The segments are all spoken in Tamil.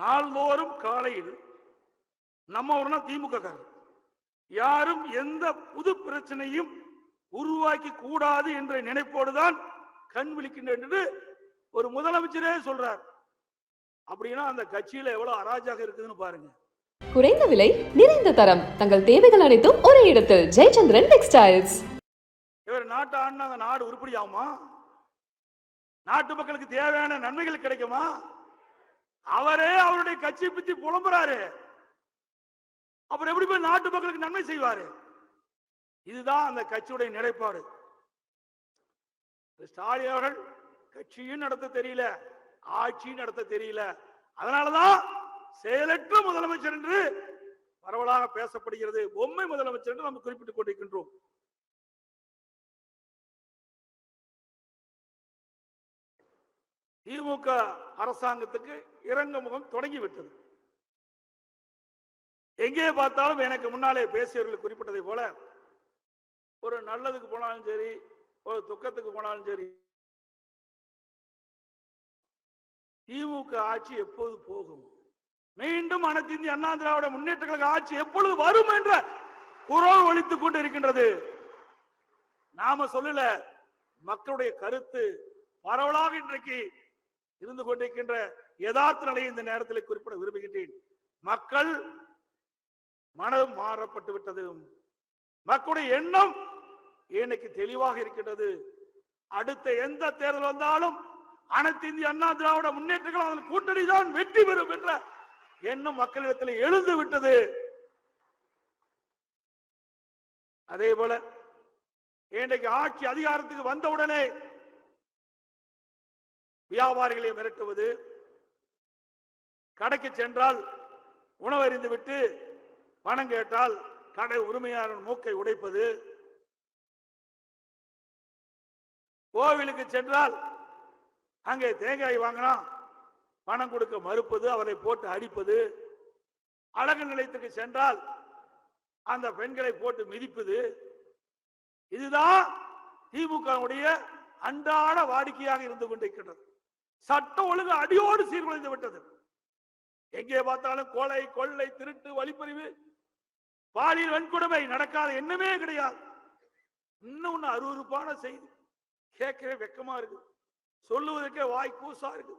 நாள்தோறும் காலையில் நம்ம ஊர்னா திமுக காரர். யாரும் எந்த புது பிரச்சனையும் உருவாக்கி கூடாது என்ற நினைப்போடுதான் கண் விழிக்கின்றேன் என்று ஒரு முதலமைச்சரே சொல்றார். அப்படின்னா அந்த கட்சியில எவ்வளவு அராஜகம் இருக்குதுன்னு பாருங்க. குறைந்த விலை நிறைந்த தரம். தங்கள் தேவைகள் அனைத்தும் ஒரே இடத்தில். ஜெயச்சந்திரன் டெக்ஸ்டைல்ஸ். இவர் நாட்டை ஆடினா அந்த நாடு உருப்படியாகுமா? நாட்டு மக்களுக்கு தேவையான நன்மைகள் கிடைக்குமா? அவரே அவருடைய கட்சியை பத்தி புலம்புறாரு. அப்புறம் எப்படி போய் நாட்டு மக்களுக்கு நன்மை செய்வாரு? இதுதான் அந்த கட்சியுடைய நிலைப்பாடு. ஸ்டாலின் அவர்கள் கட்சியும் நடத்த தெரியல ஆட்சியும் நடத்த தெரியல. அதனாலதான் செயலற்ற முதலமைச்சர் என்று பரவலாக பேசப்படுகிறது. பொம்மை முதலமைச்சர் என்று நாம் குறிப்பிட்டுக் கொண்டிருக்கின்றோம். திமுக அரசாங்கத்துக்கு இறங்க முகம் தொடங்கி விட்டது எங்கே பார்த்தாலும் எனக்கு முன்னாலே பேசியவர்கள் குறிப்பிட்டதை போல ஒரு நல்லதுக்கு போனாலும் சரி ஒரு துக்கத்துக்கு போனாலும் சரி திமுக ஆட்சி எப்போது போகும்? மீண்டும் அனைத்து இந்திய அண்ணா திராவிட முன்னேற்ற கழக ஆட்சி எப்பொழுது வரும் என்ற குரல் ஒழித்துக் கொண்டு இருக்கின்றது நாம சொல்லல மக்களுடைய கருத்து பரவலாக இன்றைக்கு இருந்து கொண்டிருக்கின்ற யதார்த்த நிலையை இந்த நேரத்தில் குறிப்பிட விரும்புகின்றேன். மக்கள் மனம் மாறப்பட்டு விட்டது மக்களுடைய எண்ணம் இன்னைக்கு தெளிவாக இருக்கின்றது. அடுத்த எந்த தேர்தல் வந்தாலும் அனைத்து இந்திய அண்ணா திராவிட முன்னேற்றங்கள் அதன் கூட்டணி தான் வெற்றி பெறும் என்ற எண்ணம் மக்களிடத்தில் எழுந்து விட்டது. அதே போல இன்றைக்கு ஆட்சி அதிகாரத்துக்கு வந்தவுடனே வியாபாரிகளை மிரட்டுவது. கடைக்கு சென்றால் உணவறிந்து விட்டு பணம் கேட்டால் கடை உரிமையாளர் மூக்கை உடைப்பது. கோவிலுக்கு சென்றால் அங்கே தேங்காய் வாங்கினா பணம் கொடுக்க மறுப்பது அவரை போட்டு அடிப்பது. அழகு நிலையத்துக்கு சென்றால் அந்த பெண்களை போட்டு மிதிப்பது. இதுதான் திமுகவுடைய அன்றாட வாடிக்கையாக இருந்து கொண்டிருக்கின்றது. சட்ட ஒழுங்கு அடியோடு சீர்குலைந்து விட்டது. எங்கே பார்த்தாலும் கொலை கொள்ளை திருட்டு வழிப்பறிவு பாலியல் வன்கொடுமை நடக்காத எண்ணமே கிடையாது. இன்னும் ஒண்ணு அருவருப்பான செய்தி. கேட்கவே வெக்கமா இருக்கு சொல்லுவதற்கே வாய் கூசா இருக்கு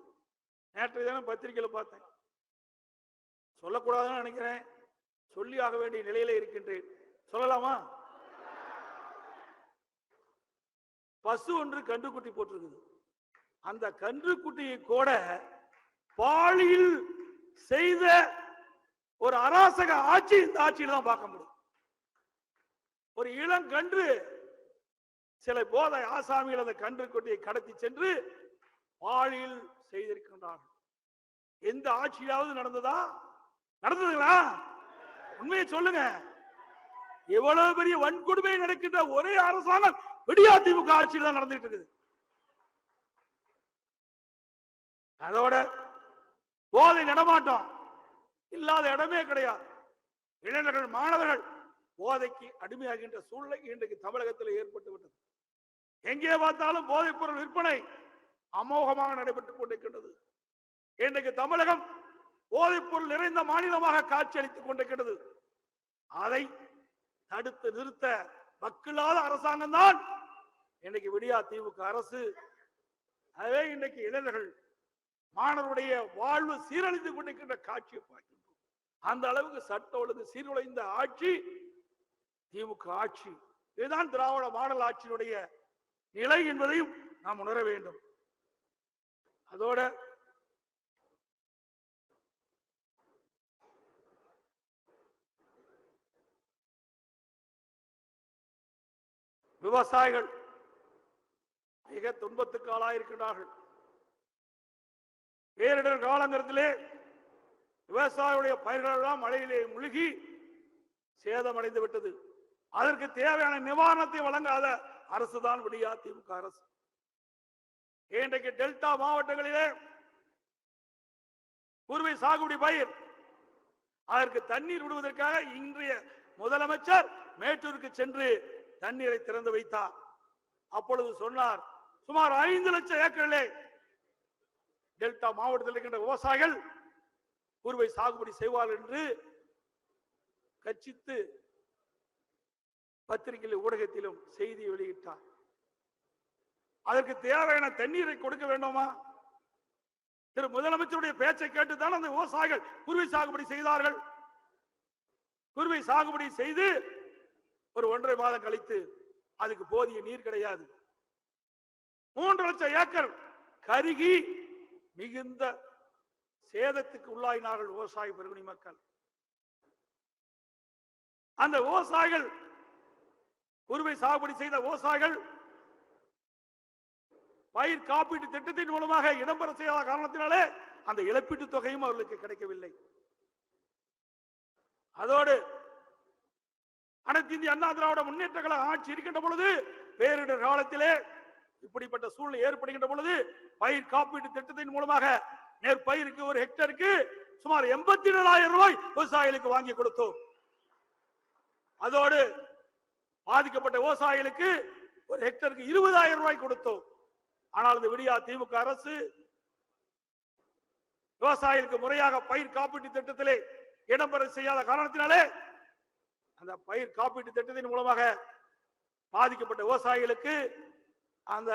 நேற்று தினம் பத்திரிகையில பார்த்தேன். சொல்லக்கூடாதுன்னு நினைக்கிறேன். சொல்லி ஆக வேண்டிய நிலையில இருக்கின்றேன். சொல்லலாமா? பசு ஒன்று கண்டுக்குட்டி போட்டிருக்குது. அந்த கன்றுக்குட்டியை கூட பாலியல் செய்த ஒரு அராசக ஆட்சி இந்த ஆட்சியில தான் பார்க்க முடியும். ஒரு இளங்கன்று சில போதை ஆசாமிகள் அந்த கன்றுக்குட்டியை கடத்தி சென்று பாலியல் செய்திருக்கின்றார்கள். எந்த ஆட்சியாவது நடந்ததா? நடந்ததுங்களா? உண்மையை சொல்லுங்க. எவ்வளவு பெரிய வன்கொடுமை நடக்கின்ற ஒரே அரசாங்கம் விடியா திமுக ஆட்சியில் தான் நடந்துட்டு இருக்குது. அதோட போதை நடமாட்டம் இல்லாத இடமே கிடையாது. இளைஞர்கள் மாணவர்கள் போதைக்கு அடிமையாகின்ற சூழ்நிலை இன்றைக்கு தமிழகத்தில் ஏற்பட்டு விட்டது. எங்கே பார்த்தாலும் போதைப் பொருள் விற்பனை அமோகமாக நடைபெற்றுக் கொண்டிருக்கின்றது. இன்றைக்கு தமிழகம் போதைப் பொருள் நிறைந்த மாநிலமாக காட்சியளித்துக் கொண்டிருக்கிறது அதை தடுத்து நிறுத்த வக்கில்லாத அரசாங்கம் தான் இன்னைக்கு விடியா திமுக அரசு. அதே இன்னைக்கு இளைஞர்கள் மாணவருடைய வாழ்வு சீரழிந்து கொண்டிருக்கின்ற காட்சியை பார்க்கின்றோம். அந்த அளவுக்கு சட்ட ஒழுங்கு சீர்குலைந்த ஆட்சி திமுக ஆட்சி. இதுதான் திராவிட மாடல் ஆட்சியினுடைய நிலை என்பதையும் நாம் உணர வேண்டும். அதோட விவசாயிகள் மிக துன்பத்துக்கு ஆளாயிருக்கிறார்கள் பேரிடர் காலங்கரத்திலே விவசாயிகளுடைய பயிர்களெல்லாம் மழையிலே முழுகி சேதமடைந்து விட்டது. அதற்கு தேவையான நிவாரணத்தை வழங்காத அரசுதான் விடியா திமுக அரசு. இன்றைக்கு டெல்டா மாவட்டங்களிலே குறுவை சாகுபடி பயிர் அதற்கு தண்ணீர் விடுவதற்காக இன்றைய முதலமைச்சர் மேட்டூருக்கு சென்று தண்ணீரை திறந்து வைத்தார். அப்பொழுது சொன்னார் சுமார் ஐந்து லட்சம் ஏக்கரிலே டெல்டா மாவட்டத்தில் இருக்கின்ற விவசாயிகள் குறுவை சாகுபடி செய்வார்கள் என்று கட்சித்து பத்திரிகையில் ஊடகத்திலும் செய்தி வெளியிட்டார். அதற்கு தேவையான தண்ணீரை கொடுக்க வேண்டுமா? திரு முதலமைச்சருடைய பேச்சை கேட்டுத்தான் அந்த விவசாயிகள் குருவை சாகுபடி செய்தார்கள். குருவை சாகுபடி செய்து ஒரு ஒன்றரை மாதம் கழித்து அதுக்கு போதிய நீர் கிடையாது. மூன்று லட்சம் ஏக்கர் கருகி மிகுந்த சேதத்துக்கு உள்ளாயினார்கள் விவசாய பெருகுடி மக்கள். அந்த விவசாயிகள் குருவை சாகுபடி செய்த விவசாயிகள் பயிர் காப்பீட்டு திட்டத்தின் மூலமாக இடம்பெற செய்யாத காரணத்தினாலே அந்த இழப்பீட்டு தொகையும் அவர்களுக்கு கிடைக்கவில்லை. அதோடு அனைத்து இந்திய அண்ணா திராவிட முன்னேற்ற கழக ஆட்சி இருக்கின்ற பொழுது பேரிடர் காலத்திலே இப்படிப்பட்ட சூழ்நிலை ஏற்படுகின்ற பொழுது பயிர் காப்பீட்டு திட்டத்தின் மூலமாக நெற்பயிருக்கு ஒரு ஹெக்டருக்கு சுமார் எண்பத்தி ஏழாயிரம் ரூபாய் விவசாயிகளுக்கு வாங்கி கொடுத்தோம். அதோடு பாதிக்கப்பட்ட விவசாயிகளுக்கு ஒரு ஹெக்டருக்கு இருபதாயிரம் ரூபாய் கொடுத்தோம். ஆனால் இந்த விடியா திமுக அரசு விவசாயிகளுக்கு முறையாக பயிர் காப்பீட்டு திட்டத்திலே இடம்பெற செய்யாத காரணத்தினாலே அந்த பயிர் காப்பீட்டு திட்டத்தின் மூலமாக பாதிக்கப்பட்ட விவசாயிகளுக்கு அந்த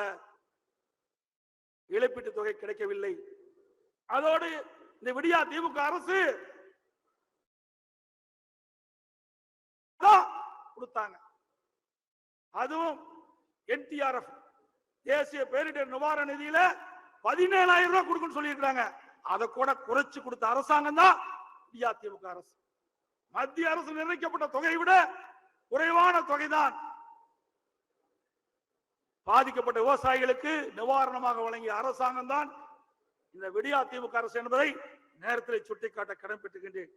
இழப்பீட்டு தொகை கிடைக்கவில்லை. அதோடு இந்த விடியா திமுக அரசு கொடுத்தாங்க. அதுவும் என்டிஆர்எஃப் தேசிய பேரிடர் நிவாரண நிதியில பதினேழாயிரம் ரூபாய் கொடுக்கணும்னு சொல்லியிருக்காங்க அதை கூட குறைச்சு கொடுத்த அரசாங்கம் தான் அதிமுக அரசு. மத்திய அரசு நிர்ணயிக்கப்பட்ட தொகையை விட குறைவான தொகைதான் பாதிக்கப்பட்ட விவசாயிகளுக்கு நிவாரணமாக வழங்கிய அரசாங்கம் தான் இந்த விடியா திமுக அரசு என்பதை நேரத்தில் சுட்டிக்காட்ட கடமைப்பட்டுகின்றேன்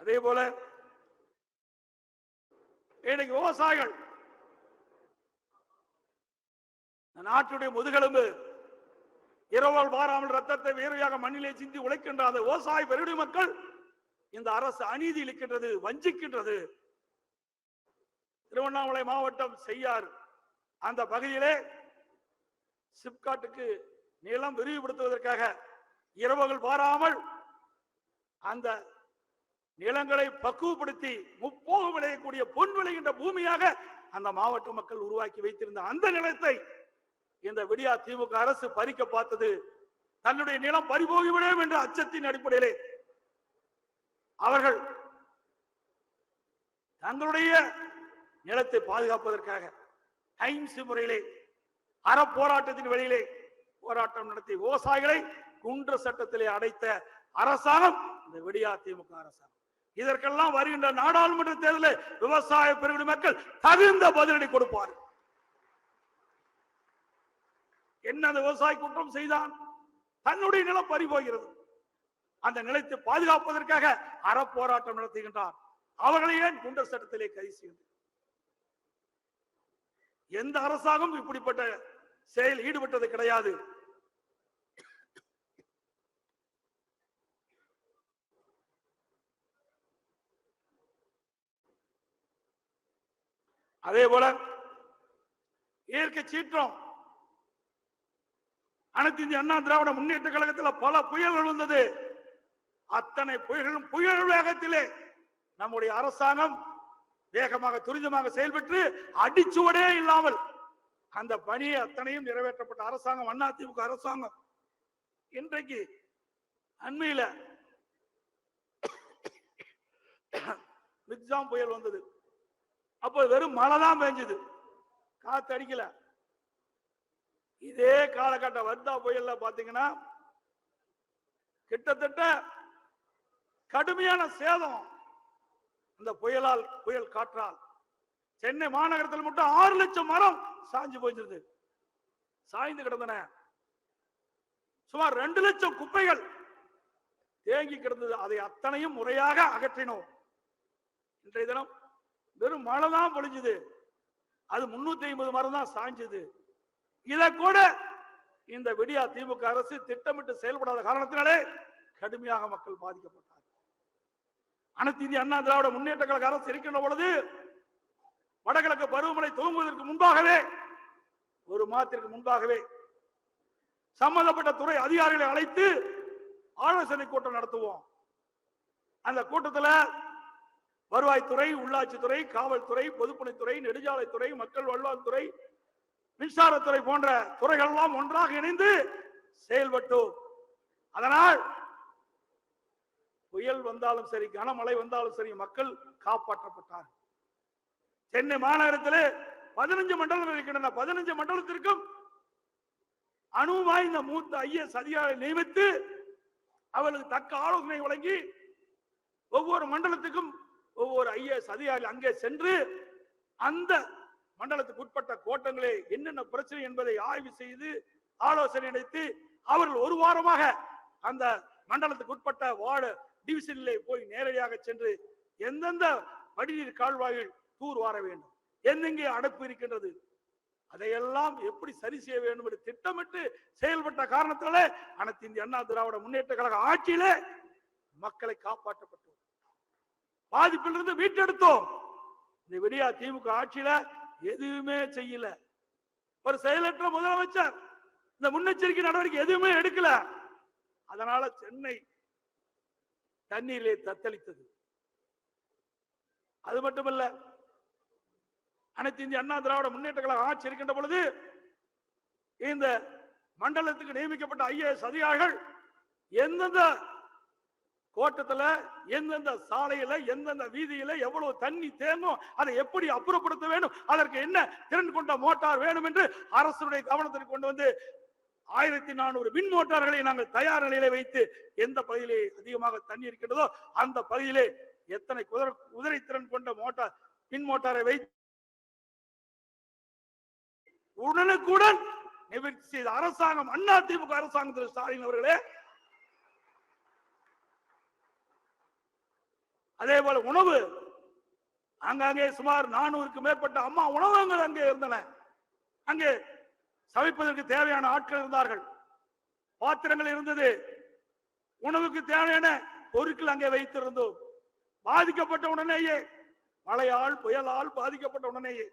அதே போல இன்னைக்கு விவசாயிகள் நாட்டுடைய முதுகெலும்பு இரவல் வாராமல் ரத்தத்தை வேறையாக மண்ணிலே சிந்தி உழைக்கின்ற அந்த விவசாய பெருடி மக்கள் இந்த அரசு அநீதி இழுக்கின்றது வஞ்சிக்கின்றது. திருவண்ணாமலை மாவட்டம் செய்யார் அந்த பகுதியிலே சிப்காட்டுக்கு நிலம் விரிவுபடுத்துவதற்காக இரவுகள் பாராமல் அந்த நிலங்களை பக்குவப்படுத்தி முப்போகம் விளையக்கூடிய பொன் விளைகின்ற பூமியாக அந்த மாவட்ட மக்கள் உருவாக்கி வைத்திருந்த அந்த நிலத்தை இந்த விடியா திமுக அரசு பறிக்க பார்த்தது. தன்னுடைய நிலம் பறிபோகிவிடும் என்ற அச்சத்தின் அடிப்படையிலே அவர்கள் தங்களுடைய நிலத்தை பாதுகாப்பதற்காக டைம்ஸ் முறையிலே அறப்போராட்டத்தின் வெளியிலே வழியிலே போராட்டம் நடத்தி விவசாயிகளை குன்ற சட்டத்திலே அடைத்த அரசாங்கம் இந்த விடியா திமுக அரசாங்கம். இதற்கெல்லாம் வருகின்ற நாடாளுமன்ற தேர்தலில் விவசாய பெருங்குடி மக்கள் தகுந்த பதிலடி கொடுப்பார் என்ன அந்த விவசாய குற்றம் செய்தான்? தன்னுடைய நிலம் பறிபோகிறது அந்த நிலத்தை பாதுகாப்பதற்காக அறப்போராட்டம் நடத்துகின்றார். அவர்களை ஏன் குண்டர் சட்டத்திலே கைது செய்கின்றனர் எந்த அரசாங்கம் இப்படிப்பட்ட செயல் ஈடுபட்டது கிடையாது. அதே போல இயற்கை சீற்றம். அனைத்து இந்திய அண்ணா திராவிட முன்னேற்ற கழகத்தில் பல புயல்கள் வந்தது. அத்தனை புயல்களும் புயல் வேகத்திலே நம்முடைய அரசாங்கம் வேகமாக துரிதமாக செயல்பட்டு அடிச்சுவடே இல்லாமல் அந்த பணியை அத்தனையும் நிறைவேற்றப்பட்ட அரசாங்கம் அண்ணா திமுக அரசாங்கம். இன்றைக்கு அண்மையில மிக்ஜாம் புயல் வந்தது. அப்போ வெறும் மழை தான் பெஞ்சது. காத்து அடிக்கல. இதே காலகட்ட வர்தா புயல்ல பாத்தீங்கன்னா கிட்டத்தட்ட கடுமையான சேதம். அந்த புயலால் புயல் காற்றால். சென்னை மாநகரத்தில் மட்டும் ஆறு லட்சம் மரம் சாஞ்சு போயிருந்தது சாய்ந்து கிடந்தன. சுமார் ரெண்டு லட்சம் குப்பைகள் தேங்கி கிடந்தது. அதை அத்தனையும் முறையாக அகற்றினோம். இன்றைய தினம் வெறும் மழை தான் பொழிஞ்சுது. அது முன்னூத்தி ஐம்பது மரம் தான் சாஞ்சது இதை கூட இந்த விடியா திமுக அரசு திட்டமிட்டு செயல்படாத காரணத்தினாலே கடுமையாக மக்கள் பாதிக்கப்பட்டார் அனைத்து இந்திய அண்ணா திராவிட முன்னேற்ற கழக அரசு இருக்கின்ற பொழுது வடகிழக்கு பருவமழை துவங்குவதற்கு முன்பாகவே ஒரு மாதத்திற்கு முன்பாகவே சம்பந்தப்பட்ட துறை அதிகாரிகளை அழைத்து ஆலோசனை கூட்டம் நடத்துவோம். அந்த கூட்டத்தில் வருவாய்த்துறை உள்ளாட்சித்துறை காவல்துறை பொதுப்பணித்துறை நெடுஞ்சாலைத்துறை மக்கள் வாழ்வாழ்த்துறை மின்சாரத்துறை போன்ற துறைகள் எல்லாம் ஒன்றாக இணைந்து செயல்பட்டோம். அதனால் புயல் வந்தாலும் சரி கனமழை வந்தாலும் சரி மக்கள் காப்பாற்றப்பட்டார் சென்னை மாநகரத்திலே பதினஞ்சு மண்டலம் இருக்கின்றன. பதினஞ்சு மண்டலத்திற்கும் அணுவாய் இந்த மூத்த ஐஎஸ் அதிகாரி நியமித்து அவர்களுக்கு தக்க ஆலோசனை வழங்கி ஒவ்வொரு மண்டலத்துக்கும் ஒவ்வொரு ஐஏஎஸ் அதிகாரி அங்கே சென்று அந்த மண்டலத்துக்கு உட்பட்ட கோட்டங்களே என்னென்ன பிரச்சனை என்பதை ஆய்வு செய்து ஆலோசனை நடத்தி அவர்கள் ஒரு வாரமாக அந்த மண்டலத்துக்கு உட்பட்ட வார்டு டிவிஷனிலே போய் நேரடியாக சென்று எந்தெந்த வடிநீர் கால்வாயில் தூர் வார வேண்டும் எங்கெங்கே அடைப்பு இருக்கின்றது அதையெல்லாம் எப்படி சரி செய்ய வேண்டும் என்று திட்டமிட்டு செயல்பட்ட காரணத்தால அனைத்து இந்திய அண்ணா திராவிட முன்னேற்ற கழக ஆட்சியிலே மக்களை காப்பாற்றப்பட்டோம். பாதிப்பிலிருந்து மீட்டெடுத்தோம். இந்த விடியா திமுக ஆட்சியில எதுவுமே செய்யல. ஒரு செயலற்ற முதலமைச்சர் இந்த முன்னெச்சரிக்கை நடவடிக்கை எதுவுமே எடுக்கல. அதனால சென்னை தண்ணீரிலே தத்தளித்தது. அது மட்டுமல்ல அனைத்து இந்திய அண்ணா திராவிட முன்னேற்ற கழக ஆட்சி இருக்கின்ற பொழுது இந்த மண்டலத்துக்கு நியமிக்கப்பட்ட ஐஏஎஸ் அதிகாரிகள் எந்தெந்த கோட்டத்துல எந்தெந்த சாலையில எந்தெந்த வீதியில எவ்வளவு தண்ணி தேங்கும் அதை எப்படி அப்புறப்படுத்த வேண்டும் அதற்கு என்ன திறன் கொண்ட மோட்டார் வேணும் என்று அரசுடைய கவனத்திற்கு கொண்டு வந்து ஆயிரத்தி நானூறு மின் மோட்டார்களை நாங்கள் தயார் நிலையில வைத்து எந்த பகுதியிலே அதிகமாக தண்ணி இருக்கின்றதோ அந்த பகுதியிலே எத்தனை குதிரை குதிரை திறன் கொண்ட மோட்டார் மின் மோட்டாரை வைத்து உடனுக்குடன் நிவர்த்தி செய்த அரசாங்கம் அண்ணா திமுக அரசாங்கம் திரு ஸ்டாலின் அவர்களே. அதே போல உணவு அங்கங்கே சுமார் நானூறுக்கு மேற்பட்ட அம்மா உணவகங்கள் அங்கே இருந்தன. அங்கே சமைப்பதற்கு தேவையான ஆட்கள் இருந்தார்கள். பாத்திரங்கள் இருந்தது. உணவுக்கு தேவையான பொருட்கள் அங்கே வைத்திருந்தோம். பாதிக்கப்பட்ட உடனேயே மழையால் புயலால் பாதிக்கப்பட்ட உடனேயே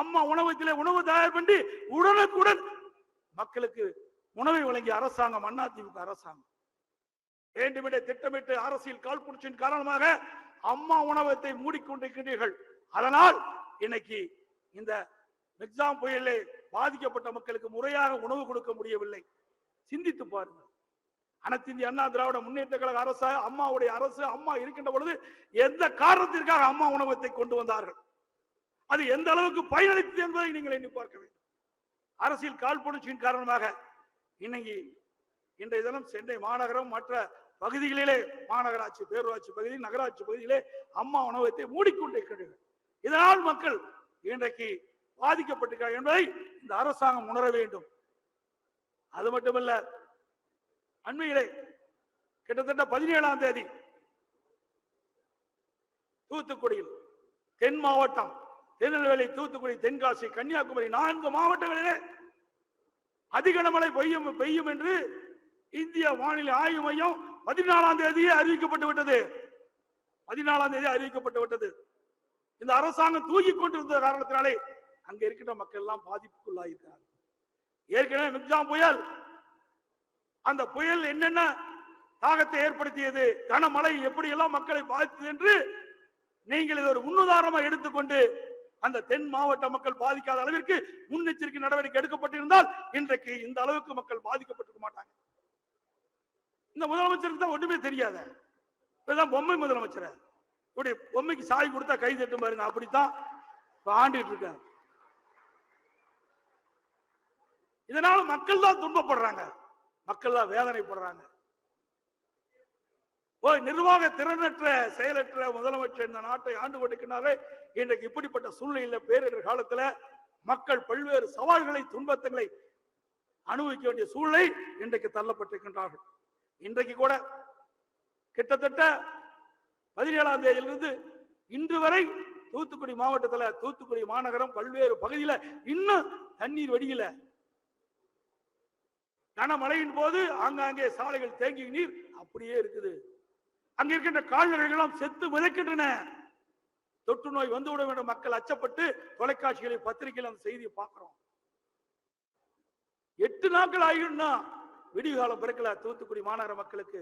அம்மா உணவகத்திலே உணவு தயார் பண்ணி உடனுக்குடன் மக்களுக்கு உணவை வழங்கிய அரசாங்கம் அதிமுக அரசாங்கம். வேண்டுமென்றே திட்டமிட்டு அரசியல் காழ்ப்புணர்ச்சியின் காரணமாக அம்மா உணவகத்தை மூடிக்கொண்டிருக்கிறீர்கள். அதனால் இன்னைக்கு இந்த மிக்ஸாம் புயலே பாதிக்கப்பட்ட மக்களுக்கு முறையாக உணவு கொடுக்க முடியவில்லை. சிந்தித்து பாருங்கள். அனைத்திந்திய அண்ணா திராவிட முன்னேற்ற கழக அரசு அம்மாவுடைய அரசு அம்மா இருக்கின்ற பொழுது எந்த காரணத்திற்காக அம்மா உணவகத்தை கொண்டு வந்தார்கள்? அது எந்த அளவுக்கு பயனளித்தது என்பதை நீங்கள் எண்ணி பார்க்க வேண்டும். அரசியல் காழ்ப்புணர்ச்சியின் காரணமாக இன்னைக்கு இன்றைய தினம் சென்னை மாநகரம் மற்ற பகுதிகளிலே மாநகராட்சி பேரூராட்சி பகுதி நகராட்சி பகுதியிலே அம்மா உணவகத்தை மூடிக்கொண்டிருக்கிறார்கள். இதனால் மக்கள் இன்றைக்கு பாதிக்கப்பட்டிருக்கிறார்கள் என்பதை இந்த அரசாங்கம் உணர வேண்டும். அது மட்டுமல்ல அண்மையிலே கிட்டத்தட்ட பதினேழாம் தேதி தூத்துக்குடியில் தென் மாவட்டம் திருநெல்வேலி தூத்துக்குடி தென்காசி கன்னியாகுமரி நான்கு மாவட்டங்களிலே அதிக மழை பெய்யும் பெய்யும் என்று இந்திய வானிலை ஆய்வு மையம் பதினாலாம் தேதியே அறிவிக்கப்பட்டு விட்டது. பதினாலாம் தேதி அறிவிக்கப்பட்டு விட்டது. இந்த அரசாங்கம் தூக்கிக் கொண்டிருந்த காரணத்தினாலே அங்க இருக்கின்ற மக்கள் எல்லாம் பாதிப்புக்குள்ளாயிருக்கிறார்கள் ஏற்கனவே மிக்ஜாம் புயல். அந்த புயல் என்னென்ன தாகத்தை ஏற்படுத்தியது கனமழை எப்படி எல்லாம் மக்களை பாதித்தது என்று நீங்கள் இதை ஒரு முன்னுதாரணமாக எடுத்துக்கொண்டு அந்த தென் மாவட்ட மக்கள் பாதிக்காத அளவிற்கு முன்னெச்சரிக்கை நடவடிக்கை எடுக்கப்பட்டிருந்தால் இன்றைக்கு இந்த அளவுக்கு மக்கள் பாதிக்கப்பட்டிருக்க மாட்டாங்க. இந்த முதலமைச்சருக்கு தான் ஒண்ணுமே தெரியாத. இதுதான் பொம்மை முதலமைச்சர். இப்படி பொம்மைக்கு சாய் கொடுத்தா கை தட்டும் பாருங்க அப்படித்தான் இப்ப ஆண்டுட்டு இருக்காங்க இதனால மக்கள் தான் துன்பப்படுறாங்க. மக்கள் தான் வேதனைப்படுறாங்க. ஓ நிர்வாக திறனற்ற செயலற்ற முதலமைச்சர் இந்த நாட்டை ஆண்டு கொண்டிருக்கிறாரே இன்றைக்கு இப்படிப்பட்ட சூழ்நிலையில பேரிடர் காலத்துல மக்கள் பல்வேறு சவால்களை துன்பத்தங்களை அனுபவிக்க வேண்டிய சூழ்நிலை இன்றைக்கு தள்ளப்பட்டிருக்கின்றார்கள். இன்றைக்கு கூட கிட்டத்தட்ட பதினேழாம் தேதியிலிருந்து இன்று வரை தூத்துக்குடி மாவட்டத்தில் தூத்துக்குடி மாநகரம் பல்வேறு பகுதியில் இன்னும் தண்ணீர் வடியில. கனமழையின் போது ஆங்காங்கே சாலைகள் தேங்கி நீர் அப்படியே இருக்குது. அங்க இருக்கின்ற கால்நடைகளும் செத்து மிதக்கின்றன. தொற்று நோய் வந்துவிட வேண்டும். மக்கள் அச்சப்பட்டு தொலைக்காட்சிகளை பத்திரிகையில் அந்த செய்தியை பார்க்கிறோம். எட்டு நாட்கள் ஆகிடும்னா விடிகாலம் பிறக்கல தூத்துக்குடி மாநகர மக்களுக்கு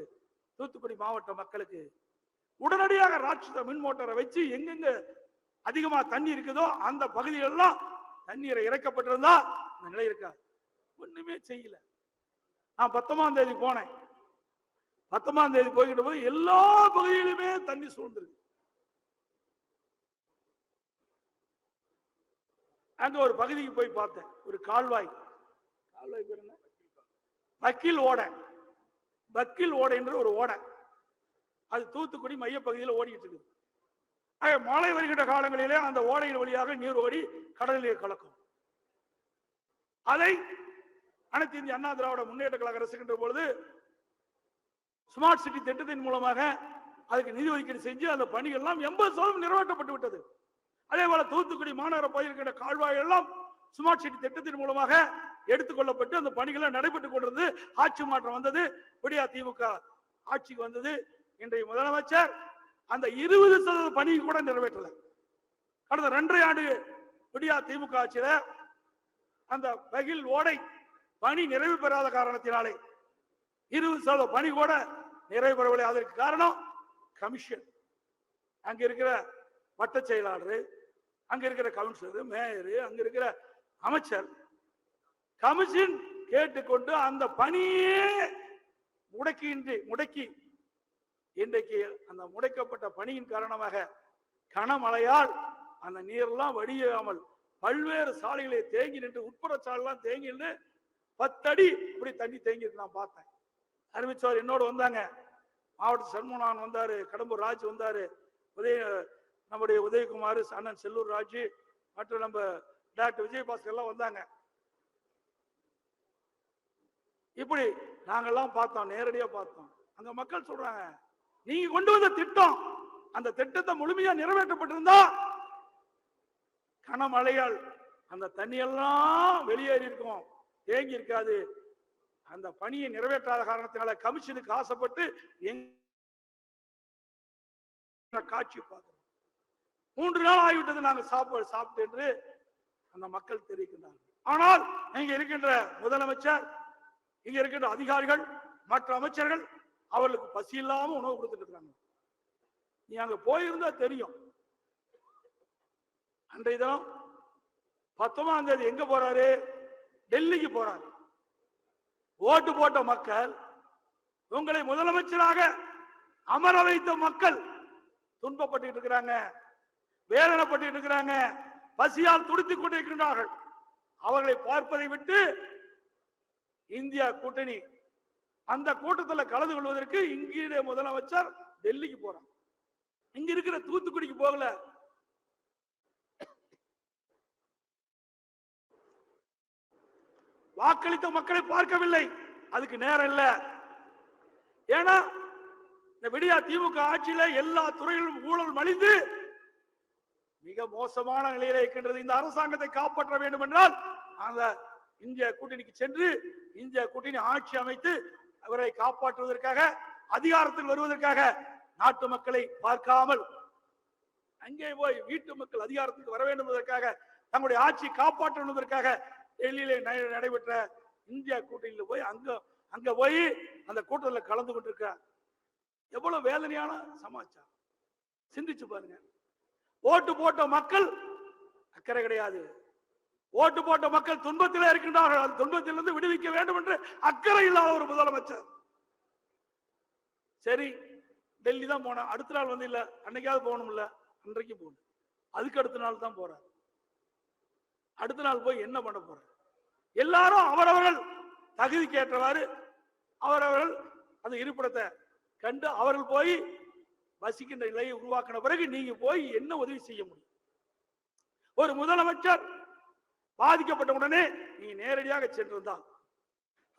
தூத்துக்குடி மாவட்ட மக்களுக்கு. உடனடியாக ராட்சத மின் மோட்டாரை வச்சு எங்கெங்க அதிகமா தண்ணி இருக்குதோ அந்த பகுதிகளெல்லாம் தண்ணீரை இறக்கப்பட்டிருந்தா இந்த நிலை இருக்காது. ஒண்ணுமே செய்யல. நான் பத்தொன்பதாம் தேதி போனேன். பத்தொன்பதாம் தேதி போய்கிட்ட போது எல்லா பகுதியிலுமே தண்ணி சூழ்ந்துருக்கு அங்க ஒரு பகுதிக்கு போய் பார்த்தேன். ஒரு கால்வாய். கால்வாய் பேர் என்ன? வக்கீல் ஓடை. வக்கீல் ஓடைன்ற ஒரு ஓடை. அது தூத்துக்குடி மையப்பகுதியில் ஓடிட்டு இருக்குது மழை வருகின்ற காலங்களிலே அந்த ஓடையின் வழியாக நீர் ஓடி கடலிலே கலக்கும். அதை அனைத்து இந்திய அண்ணா திராவிட முன்னேற்ற கழக அரசுகின்ற பொழுது ஸ்மார்ட் சிட்டி திட்டத்தின் மூலமாக அதுக்கு நிதி ஒதுக்கீடு செஞ்சு அந்த பணிகள் எல்லாம் எண்பது சதவீதம் நிறைவேற்றப்பட்டு விட்டது. அதே போல தூத்துக்குடி மாநகர பகுதியில் கால்வாய் எல்லாம் ஸ்மார்ட் சிட்டி திட்டத்தின் மூலமாக எடுத்துக்கொள்ளப்பட்டு அந்த பணிகள் நடைபெற்றுக் கொண்டிருந்தது ஆட்சி மாற்றம் வந்தது. விடியா திமுக ஆட்சிக்கு வந்தது. இன்றைய முதலமைச்சர் அந்த இருபது சதவீத பணியை கூட நிறைவேற்றல. கடந்த ரெண்டரை ஆண்டு விடியா திமுக ஆட்சியில அந்த பகில் ஓடை பணி நிறைவு பெறாத காரணத்தினாலே இருபது சதவீத பணி கூட நிறைவு பெறவில்லை. அதற்கு காரணம் கமிஷன். அங்க இருக்கிற வட்ட செயலாளர் அங்க இருக்கிற கவுன்சிலர் மேயர் அங்க இருக்கிற அமைச்சர். கமிஷன் கேட்டுக்கொண்டு அந்த பணியே முடக்கின்றி முடக்கி இன்றைக்கு அந்த முடைக்கப்பட்ட பணியின் காரணமாக கனமழையால் அந்த நீர்லாம் வடியாமல் பல்வேறு சாலைகளை தேங்கி நின்று உட்புற சாலைலாம் தேங்கி நின்று பத்தடி இப்படி தண்ணி தேங்கி இருக்கு நான் பார்த்தேன். அறிவிச்சவர் என்னோட வந்தாங்க. மாவட்ட சண்முகனான் வந்தாரு கடம்பூர் ராஜ் வந்தாரு உதய நம்முடைய உதயகுமார் அண்ணன் செல்லூர் ராஜு மற்றும் நம்ம டாக்டர் விஜயபாஸ்கர் எல்லாம் வந்தாங்க. இப்படி நாங்கெல்லாம் பார்த்தோம் நேரடியாக பார்த்தோம். அங்க மக்கள் சொல்றாங்க நீங்க கொண்டு வந்த திட்டம் அந்த திட்டத்தை முழுமையா நிறைவேற்றப்பட்டிருந்தா கனமழையால் அந்த தண்ணியெல்லாம் வெளியேறி இருக்கும் தேங்கி இருக்காது அந்த பணியை நிறைவேற்றாத காரணத்தினால கமிஷனுக்கு ஆசைப்பட்டு காட்சி பார்க்கிறோம். மூன்று நாள் ஆகிவிட்டது நாங்க சாப்பாடு சாப்பிட்டு என்று அந்த மக்கள் தெரிவிக்கின்றார்கள். ஆனால் இங்க இருக்கின்ற முதலமைச்சர் இங்க இருக்கின்ற அதிகாரிகள் மற்ற அமைச்சர்கள் அவர்களுக்கு பசி இல்லாம உணவு கொடுத்துட்டு இருக்காங்க. நீ அங்க போயிருந்தா தெரியும். அன்றைய தினம் பத்தொன்பதாம் தேதி எங்க போறாரு? டெல்லிக்கு போறாரு ஓட்டு போட்ட மக்கள் உங்களை முதலமைச்சராக அமர வைத்த மக்கள் துன்பப்பட்டு இருக்கிறாங்க வேதனைப்பட்டு இருக்கிறாங்க பசியால் துடித்துக் கொண்டிருக்கின்றார்கள். அவர்களை பார்ப்பதை விட்டு இந்தியா கூட்டணி அந்த கூட்டத்தில் கலந்து கொள்வதற்கு இங்கே முதலமைச்சர் டெல்லிக்கு போறாங்க இங்க இருக்கிற தூத்துக்குடிக்கு போகல வாக்களித்த மக்களை பார்க்கவில்லை. அதுக்கு நேரம் இல்ல. ஏன்னா இந்த விடியா திமுக ஆட்சியில எல்லா துறையிலும் ஊழல் மலிந்து மிக மோசமான நிலையில இருக்கின்றது. இந்த அரசாங்கத்தை காப்பாற்ற வேண்டும் என்றால் அந்த இந்திய கூட்டணிக்கு சென்று இந்திய கூட்டணி ஆட்சி அமைத்து அவரை காப்பாற்றுவதற்காக அதிகாரத்தில் வருவதற்காக நாட்டு மக்களை பார்க்காமல் அங்கே போய் வீட்டு மக்கள் அதிகாரத்துக்கு வர வேண்டும் என்பதற்காக தங்களுடைய ஆட்சி காப்பாற்றுவதற்காக டெல்லியிலே நடைபெற்ற இந்தியா கூட்டணியில் போய் அங்க அங்க போய் அந்த கூட்டத்தில் கலந்து கொண்டிருக்க எவ்வளவு வேதனையான சமாச்சாரம். சிந்திச்சு பாருங்க. ஓட்டு போட்ட மக்கள் அக்கறை கிடையாது. ஓட்டு போட்ட மக்கள் துன்பத்தில் இருக்கின்றார்கள். அந்த துன்பத்திலிருந்து விடுவிக்க வேண்டும் என்று அக்கறை இல்லாத ஒரு முதலமைச்சர். சரி டெல்லி தான் போனேன். அடுத்த நாள் வந்து இல்லை அன்னைக்காவது போகணும் இல்லை அன்றைக்கு போகணும். அதுக்கு அடுத்த நாள் தான் போறார். அடுத்த நாள் போய் என்ன பண்ண போற? எல்லாரும் அவரவர்கள் தகுதிக்கு ஏற்றவாறு அவரவர்கள் அந்த இருப்பிடத்தை கண்டு அவர்கள் போய் வசிக்கின்ற நிலையை உருவாக்கின பிறகு நீங்க போய் என்ன உதவி செய்ய முடியும்? ஒரு முதலமைச்சர் பாதிக்கப்பட்ட உடனே நீங்க நேரடியாக சென்றிருந்தால்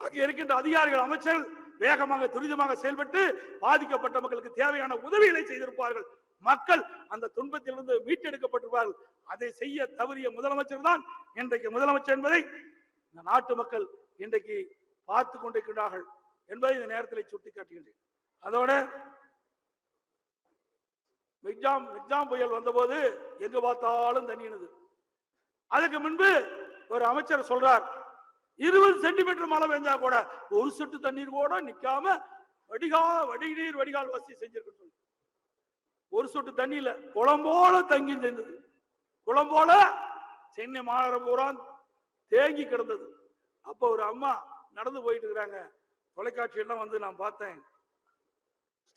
அங்கே இருக்கின்ற அதிகாரிகள் அமைச்சர்கள் வேகமாக துரிதமாக செயல்பட்டு பாதிக்கப்பட்ட மக்களுக்கு தேவையான உதவிகளை செய்திருப்பார்கள். மக்கள் அந்த துன்பத்திலிருந்து மீட்டெடுக்கப்பட்டிருப்பார்கள். அதை செய்ய தவறிய முதலமைச்சர் தான் இன்றைக்கு முதலமைச்சர் என்பதை இந்த நாட்டு மக்கள் இன்றைக்கு பார்த்து கொண்டிருக்கிறார்கள் என்பதை இந்த நேரத்தில் சுட்டிக்காட்டுகின்றேன். அதோட மிக்ஜாம் மிக்ஜாம் புயல் வந்தபோது எங்க பார்த்தாலும் தண்ணினது அதுக்கு முன்பு ஒரு அமைச்சர் சொல்றார் இருபது சென்டிமீட்டர் மழை பெஞ்சா கூட ஒரு சொட்டு தண்ணீர் கூட நிக்காம வடிகால் வடிநீர் வடிகால் வசதி செஞ்சிருக்கு சொல்லி. ஒரு சொட்டு தண்ணியில குளம்போல தங்கி நின்றது. குளம்போல சென்னை மாநகரம் பூரா தேங்கி கிடந்தது. அப்போ ஒரு அம்மா நடந்து போயிட்டு இருக்கிறாங்க. தொலைக்காட்சி எல்லாம் வந்து நான் பார்த்தேன்.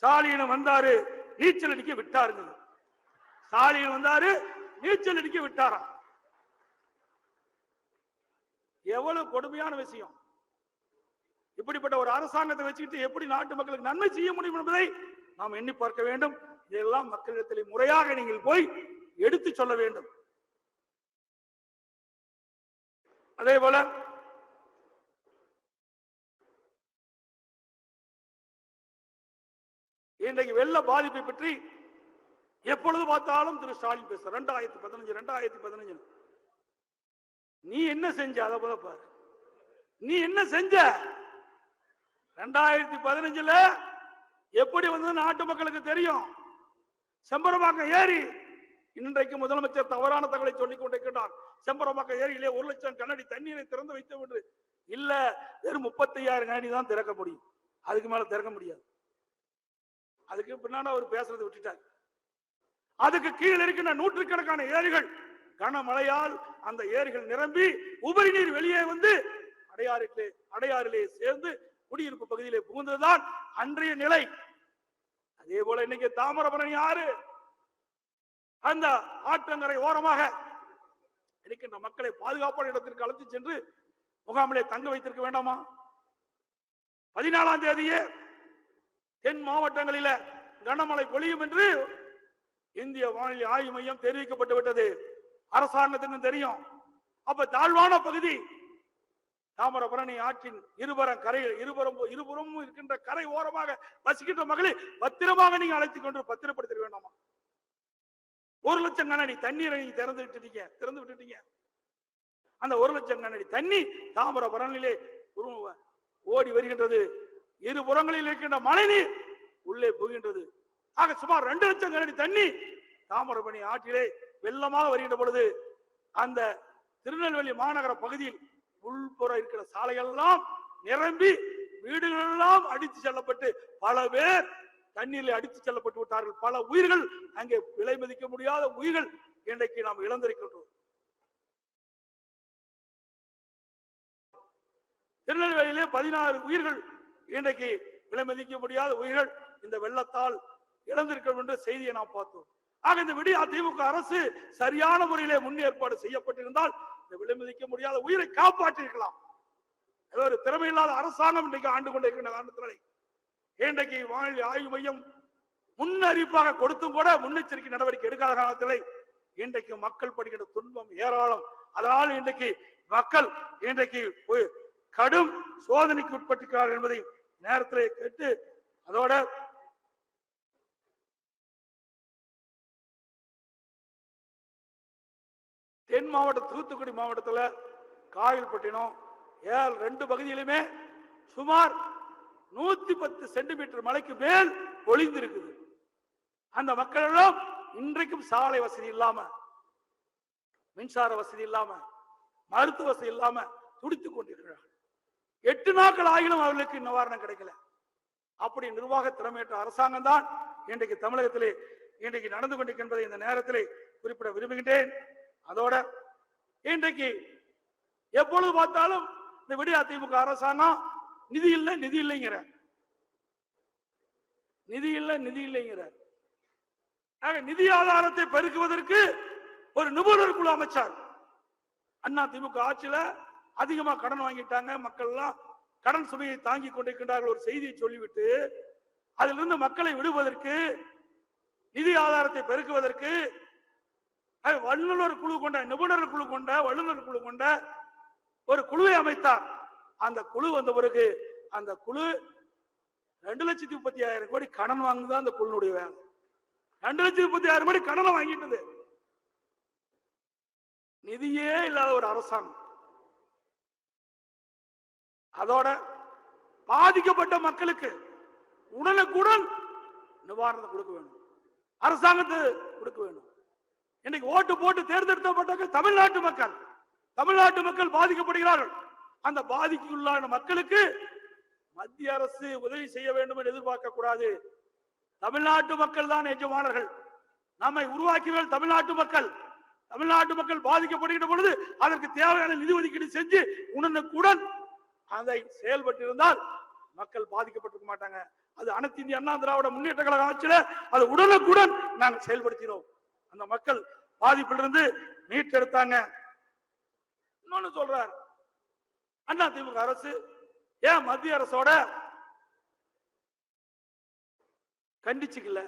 ஸ்டாலின வந்தாரு நீச்சல் அடிக்க விட்டாருங்க. ஸ்டாலின் வந்தாரு நீச்சல் அடிக்க விட்டாராம் எவ்வளவு கொடுமையான விஷயம். இப்படிப்பட்ட ஒரு அரசாங்கத்தை வச்சுக்கிட்டு எப்படி நாட்டு மக்களுக்கு நன்மை செய்ய முடியும் என்பதை நாம் எண்ணி பார்க்க வேண்டும். இதெல்லாம் மக்களிடத்திலே முறையாக நீங்கள் போய் எடுத்து சொல்ல வேண்டும். அதே போல இன்றைக்கு வெள்ள பாதிப்பை பற்றி எப்பொழுது பார்த்தாலும் திரு ஸ்டாலின் பேச ரெண்டாயிரத்தி பதினஞ்சு ரெண்டாயிரத்தி பதினஞ்சு நீ என்ன செஞ்ச? அதை போல பாரு. நீ என்ன செஞ்ச? ரெண்டாயிரத்தி பதினஞ்சுல எப்படி வந்து நாட்டு மக்களுக்கு தெரியும்? செம்பரமாக்கம் ஏரி இன்றைக்கு முதலமைச்சர் தவறான தகவலை சொல்லிக் கொண்டிருக்கிறார் செம்பரமாக்கம் ஏரியிலே ஒரு லட்சம் கண்ணாடி தண்ணீரை திறந்து வைத்து என்று இல்ல வெறும் முப்பத்தி ஐயாயிரம் கண்ணாடி தான் திறக்க முடியும். அதுக்கு மேல திறக்க முடியாது. அதுக்கு பின்னாடி அவர் பேசுறதை விட்டுட்டார். அதுக்கு கீழே இருக்கின்ற நூற்றுக்கணக்கான ஏரிகள் கனமழையால் அந்த ஏரிகள் நிரம்பி உபரி நீர் வெளியே வந்து அடையாறிலே அடையாறிலே சேர்ந்து குடியிருப்பு பகுதியிலே புகுந்ததுதான் அன்றைய நிலை. அதே போல இன்னைக்கு தாமிரபரணி யாரு அந்த ஆற்றங்கரை ஓரமாக இருக்கின்ற மக்களை பாதுகாப்பான இடத்திற்கு அழைத்து சென்று முகாமிலே தங்க வைத்திருக்க வேண்டாமா? பதினாலாம் தேதியே தென் மாவட்டங்களில கனமழை பொழியும் என்று இந்திய வானிலை ஆய்வு மையம் தெரிவிக்கப்பட்டு விட்டது. அரசாங்கத்துக்கும் தெரியும். அப்ப தாழ்வான பகுதி தாமிரபரணி ஆற்றின் இருபுறம் கரையில் இருபுறம் இருபுறமும் இருக்கின்ற கரை ஓரமாக வசிக்கின்ற மகளிர் பத்திரமாக நீங்க அழைத்துக் கொண்டு பத்திரப்படுத்த வேண்டாமா? ஒரு லட்சம் கண்ணாடி தண்ணீரை நீங்க திறந்து விட்டுட்டீங்க திறந்து விட்டுட்டீங்க. அந்த ஒரு லட்சம் கண்ணாடி தண்ணி தாமிரபரணிலே ஓடி வருகின்றது. இரு புறங்களில் இருக்கின்ற மழைநீர் உள்ளே போகின்றது ஆக சுமார் ரெண்டு லட்சம் கண்ணாடி தண்ணி தாமிரபரணி ஆற்றிலே வெள்ளமாக வருகின்ற பொழுது அந்த திருநெல்வேலி மாநகர பகுதியில் உள்புற இருக்கிற சாலைகள் எல்லாம் நிரம்பி வீடுகள் எல்லாம் அடித்து செல்லப்பட்டு பல பேர் தண்ணீரில் அடித்து செல்லப்பட்டு விட்டார்கள். பல உயிர்கள் அங்கே விலை மதிக்க முடியாத உயிர்கள் இன்றைக்கு நாம் இழந்திருக்கின்றோம். திருநெல்வேலியிலே பதினாறு உயிர்கள் இன்றைக்கு விலை மதிக்க முடியாத உயிர்கள் இந்த வெள்ளத்தால் இழந்திருக்கிறோம் என்ற செய்தியை நாம் பார்த்தோம். ஆக இந்த விடிய அதிமுக அரசு சரியான முறையிலே முன்னேற்பாடு செய்யப்பட்டிருந்தால் இந்த விலைமதிக்க முடியாத உயிரை காப்பாற்றிருக்கலாம் ஏதோ ஒரு திறமையில்லாத அரசாங்கம் இன்றைக்கு ஆண்டு கொண்டிருக்கின்ற காரணத்தினாலே இன்றைக்கு வானிலை ஆய்வு மையம் முன்னறிவிப்பாக கொடுத்தும் கூட முன்னெச்சரிக்கை நடவடிக்கை எடுக்காத காலத்திலே இன்றைக்கு மக்கள் படுகிற துன்பம் ஏராளம். அதனால் இன்றைக்கு மக்கள் இன்றைக்கு கடும் சோதனைக்கு உட்பட்டிருக்கிறார்கள் என்பதை நேரத்திலே கேட்டு தென் மாவட்ட தூத்துக்குடி மாவட்டத்துல காயல்பட்டினம் ஏழ் ரெண்டு பகுதியிலுமே சுமார் நூத்தி பத்து சென்டிமீட்டர் மலைக்கு மேல் ஒளிந்திருக்குது. அந்த மக்கள் எல்லாம் இன்றைக்கும் சாலை வசதி இல்லாம மின்சார வசதி இல்லாம மருத்துவ வசதி இல்லாம துடித்துக் கொண்டிருக்கிறார்கள். எட்டு நாட்கள் ஆகிலும் அவர்களுக்கு நிவாரணம் கிடைக்கல. அப்படி நிர்வாக திறமையற்ற அரசாங்கம் தான் இன்றைக்கு தமிழகத்திலே இன்றைக்கு நடந்து கொண்டிருக்கின்றதை இந்த நேரத்திலே குறிப்பிட விரும்புகின்றேன். அதோட இன்றைக்கு எப்பொழுது பார்த்தாலும் இந்த விடிய அதிமுக அரசாங்கம் நிதி இல்லை நிதி இல்லைங்கிற நிதி இல்லை நிதி இல்லைங்கிற ஆக நிதி ஆதாரத்தை பெருக்குவதற்கு ஒரு நிபுணர் குழு அமைச்சார். அண்ணா திமுக ஆட்சியில அதிகமா கடன் வாங்கிட்டாங்க. மக்கள் எல்லாம் கடன் சுமையை தாங்கி கொண்டிருக்கின்றார்கள் ஒரு செய்தியை சொல்லிவிட்டு அதிலிருந்து மக்களை விடுவதற்கு நிதி ஆதாரத்தை பெருக்குவதற்கு வல்லுநர் குழு கொண்ட நிபுணர் குழு கொண்ட வல்லுநர் குழு கொண்ட ஒரு குழுவை அமைத்தார் அந்த குழு வந்த பிறகு அந்த குழு ரெண்டு லட்சத்தி முப்பத்தி ஆயிரம் கோடி கடன் வாங்குதான் அந்த குழுனுடைய வேலை. ரெண்டு லட்சத்தி முப்பத்தி ஆயிரம் கோடி கடனை வாங்கிட்டது. நிதியே இல்லாத ஒரு அரசாங்கம். அதோட பாதிக்கப்பட்ட மக்களுக்கு உடனுக்குடன் நிவாரணத்தை கொடுக்க வேண்டும். அரசாங்கத்தை கொடுக்க வேண்டும். இன்னைக்கு ஓட்டு போட்டு தேர்ந்தெடுக்கப்பட்ட தமிழ்நாட்டு மக்கள். தமிழ்நாட்டு மக்கள் பாதிக்கப்படுகிறார்கள். அந்த பாதிக்குள்ளான மக்களுக்கு மத்திய அரசு உதவி செய்ய வேண்டும் என்று எதிர்பார்க்க கூடாது. தமிழ்நாட்டு மக்கள் தான் எஜமானர்கள். நம்மை உருவாக்கியவர்கள் தமிழ்நாட்டு மக்கள். தமிழ்நாட்டு மக்கள் பாதிக்கப்படுகின்ற பொழுது அதற்கு தேவையான நிதி ஒதுக்கீடு செஞ்சு உடனுக்குடன் அதை செயல்பட்டிருந்தால் மக்கள் பாதிக்கப்பட்டிருக்க மாட்டாங்க. அது அனைத்து இந்திய அண்ணா திராவிட முன்னேற்ற கழக ஆட்சியில அது உடனுக்குடன் நாங்கள் செயல்படுத்தினோம். அந்த மக்கள் பாதிப்பிலிருந்து மீட்டெடுத்தாங்க. இன்னொன்னு சொல்றார். அண்ணா திமுக அரசு ஏன் மத்திய அரசோட கண்டிச்சுக்கல?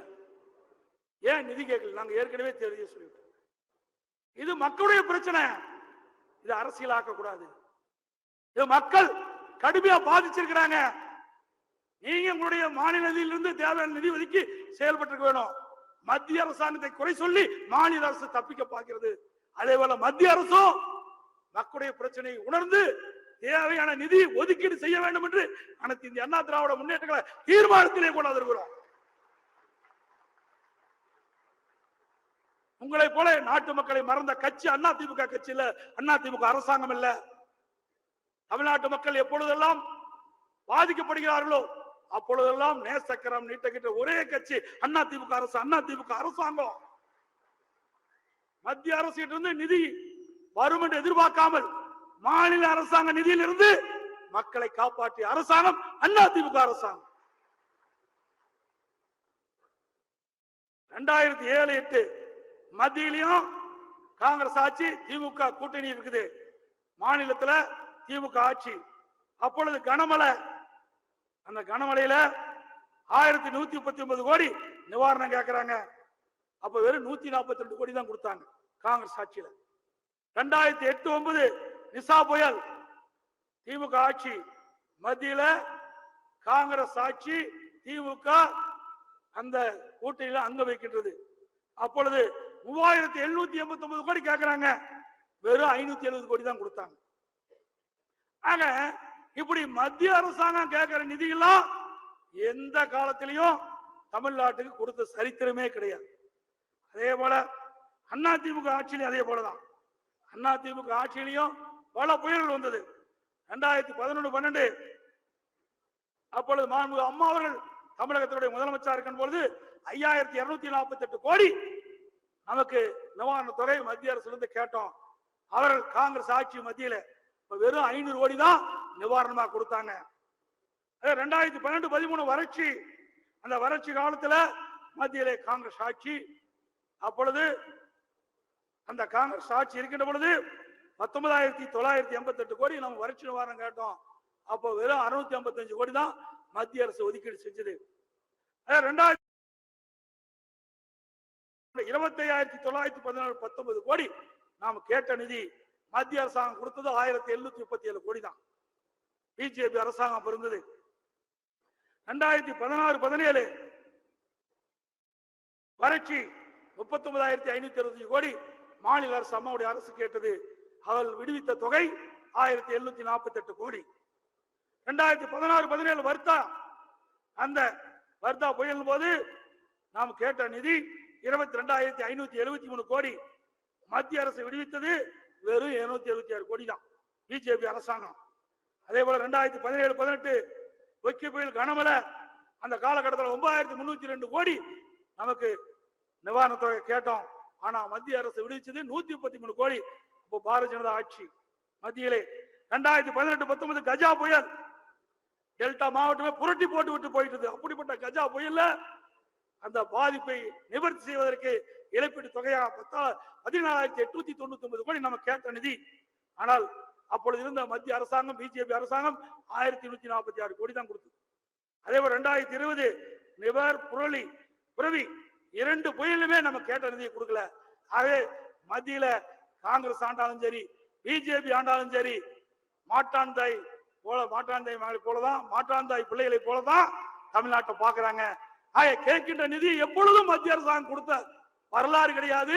ஏன் நிதி கேட்கல? நாங்க ஏற்கனவே தெரிய சொல்லிட்டோம் இது மக்களுடைய பிரச்சனை. இது அரசியலாக்க கூடாது இது மக்கள் கடுமையா பாதிச்சிருக்கிறாங்க. நீங்க உங்களுடைய மாநில நிதியிலிருந்து தேவையான நிதி ஒதுக்கி செயல்பட்டு வேணும். மத்திய அரசாங்கத்தை குறை சொல்லி மாநில அரசு தப்பிக்க பார்க்கிறது. அதே போல மத்திய அரசும் மக்களுடைய பிரச்சனையை உணர்ந்து தேவையான நிதி ஒதுக்கீடு செய்ய வேண்டும் என்று அனைத்து இந்திய அண்ணா திராவிட முன்னேற்றங்களை தீர்மானத்திலே கொண்டு இருக்கிறோம் உங்களை போல நாட்டு மக்களை மறந்த கட்சி அண்ணா திமுக கட்சி இல்ல அண்ணா திமுக அரசாங்கம் இல்ல. தமிழ்நாட்டு மக்கள் எப்பொழுதெல்லாம் பாதிக்கப்படுகிறார்களோ அப்பொழுதெல்லாம் நேசக்கரம் நீட்டக்கிட்ட ஒரே கட்சி அண்ணா திமுக அரசு அண்ணா திமுக அரசாங்கம். மத்திய அரசு இருந்து நிதி வரும் என்று எதிர்பார்க்காமல் மாநில அரசாங்க நிதியிலிருந்து மக்களை காப்பாற்றிய அரசாங்கம் அண்ணா திமுக அரசாங்கம். ரெண்டாயிரத்தி ஏழு எட்டு மத்தியிலையும் காங்கிரஸ் ஆட்சி திமுக கூட்டணி இருக்குது. மாநிலத்துல திமுக ஆட்சி. அப்பொழுது கனமழை அந்த கனமழையில ஆயிரத்தி நூத்தி முப்பத்தி ஒன்பது கோடி நிவாரணம் கேட்கிறாங்க அப்ப வெறும் நூத்தி நாற்பத்தி ரெண்டு கோடி தான் கொடுத்தாங்க காங்கிரஸ் ஆட்சியில. ரெண்டாயிரத்தி எட்டு ஒன்பது நிசா புயல். திமுக ஆட்சி மத்தியில காங்கிரஸ் ஆட்சி திமுக அந்த கூட்டணியில அங்க வைக்கின்றது. அப்பொழுது மூவாயிரத்தி எழுநூத்தி எண்பத்தி ஒன்பது கோடி கேட்கிறாங்க வெறும் ஐநூத்தி எழுபது கோடி தான் கொடுத்தாங்க. ஆக இப்படி மத்திய அரசாங்கம் கேட்கிற நிதியெல்லாம் எந்த காலத்திலையும் தமிழ்நாட்டுக்கு கொடுத்த சரித்திரமே கிடையாது. அதே போல அண்ணா திமுக ஆட்சியிலும் அதே போலதான். அண்ணா திமுக ஆட்சியிலையும் பல புயல்கள் வந்தது. ரெண்டாயிரத்தி பதினொன்று பன்னெண்டு. அப்பொழுது மாண்பு அம்மா அவர்கள் தமிழகத்தினுடைய முதலமைச்சர் இருக்கும் பொழுது ஐயாயிரத்தி இருநூத்தி நாற்பத்தி எட்டு கோடி நமக்கு நிவாரண தொகை மத்திய அரசு இருந்து கேட்டோம். அவர்கள் காங்கிரஸ் ஆட்சி மத்தியில வெறும் ஐநூறு கோடி தான் நிவாரணமா கொடுத்தாங்க. ரெண்டாயிரத்தி பன்னெண்டு பதிமூணு வறட்சி அந்த வறட்சி காலத்துல மத்தியிலே காங்கிரஸ் ஆட்சி. அப்பொழுது அந்த காங்கிரஸ் ஆட்சி இருக்கின்ற பொழுது பத்தொன்பதாயிரத்தி தொள்ளாயிரத்தி எண்பத்தி எட்டு கோடி நம்ம வறட்சி நிவாரணம் கேட்டோம். அப்போ வெறும் அறுநூத்தி ஐம்பத்தஞ்சு கோடி தான் மத்திய அரசு ஒதுக்கீடு செஞ்சது. ரெண்டாயிரத்தி இருபத்தி ஐயாயிரத்தி தொள்ளாயிரத்தி பதினாலு பத்தொன்பது கோடி நாம் கேட்ட நிதி மத்திய அரசாங்கம் கொடுத்தது ஆயிரத்தி எழுநூத்தி முப்பத்தி ஏழு கோடி தான். பிஜேபி அரசாங்கம் பிறந்தது. ரெண்டாயிரத்தி பதினாறு பதினேழு வறட்சி முப்பத்தி ஒன்பதாயிரத்தி ஐநூத்தி அறுபத்தி கோடி மாநில அரசு அம்மாவுடைய அரசு கேட்டது. அவள் விடுவித்த தொகை ஆயிரத்தி எழுநூத்தி நாற்பத்தி எட்டு கோடி. ரெண்டாயிரத்தி பதினாறு பதினேழு வர்த்தா. அந்த வர்த்தா புயல் போது நாம் கேட்ட நிதி இருபத்தி ரெண்டாயிரத்தி ஐநூத்தி எழுபத்தி மூணு கோடி. மத்திய அரசு விடுவித்தது வெறும் இருநூத்தி எழுபத்தி ஆறு கோடி தான். பிஜேபி அரசாங்கம். அதே போல ரெண்டாயிரத்தி பதினேழு பதினெட்டு ஒக்கி புயல் கனமழை அந்த காலகட்டத்தில் ஒன்பதாயிரத்தி முன்னூத்தி ரெண்டு கோடி நமக்கு நிவாரணத் தொகை கேட்டோம். ஆனா மத்திய அரசு விடுவிச்சது நூத்தி முப்பத்தி மூணு கோடி. இப்போ பாரதிய ஜனதா ஆட்சி மத்தியிலே ரெண்டாயிரத்தி பதினெட்டு பத்தொன்பது கஜா புயல். டெல்டா மாவட்டமே புரட்டி போட்டு விட்டு போயிட்டது. அப்படிப்பட்ட கஜா புயல்ல அந்த பாதிப்பை நிவர்த்தி செய்வதற்கு இழப்பீட்டு தொகையாக பத்தா பதினாலாயிரத்தி எட்நூத்தி தொண்ணூத்தி ஒன்பது கோடி நம்ம கேட்ட நிதி. ஆனால் அப்பொழுது இருந்த மத்திய அரசாங்கம் பிஜேபி அரசாங்கம் ஆயிரத்தி நூத்தி நாற்பத்தி ஆறு கோடி தான் கொடுத்தது. அதே போல ரெண்டாயிரத்தி இருபது நிவர் புரளி புரவி இரண்டு புயலுமே நம்ம கேட்ட நிதியை கொடுக்கல. ஆகவே மத்தியில காங்கிரஸ் ஆண்டாலும் சரி பிஜேபி ஆண்டாலும் சரி மாட்டாந்தாய் போல மாட்டாந்தாய் மகளை போலதான் மாட்டாந்தாய் பிள்ளைகளை போலதான் தமிழ்நாட்டை பாக்குறாங்க ஆக கேட்கின்ற நிதி எப்பொழுதும் மத்திய அரசாங்கம் கொடுத்த வரலாறு கிடையாது.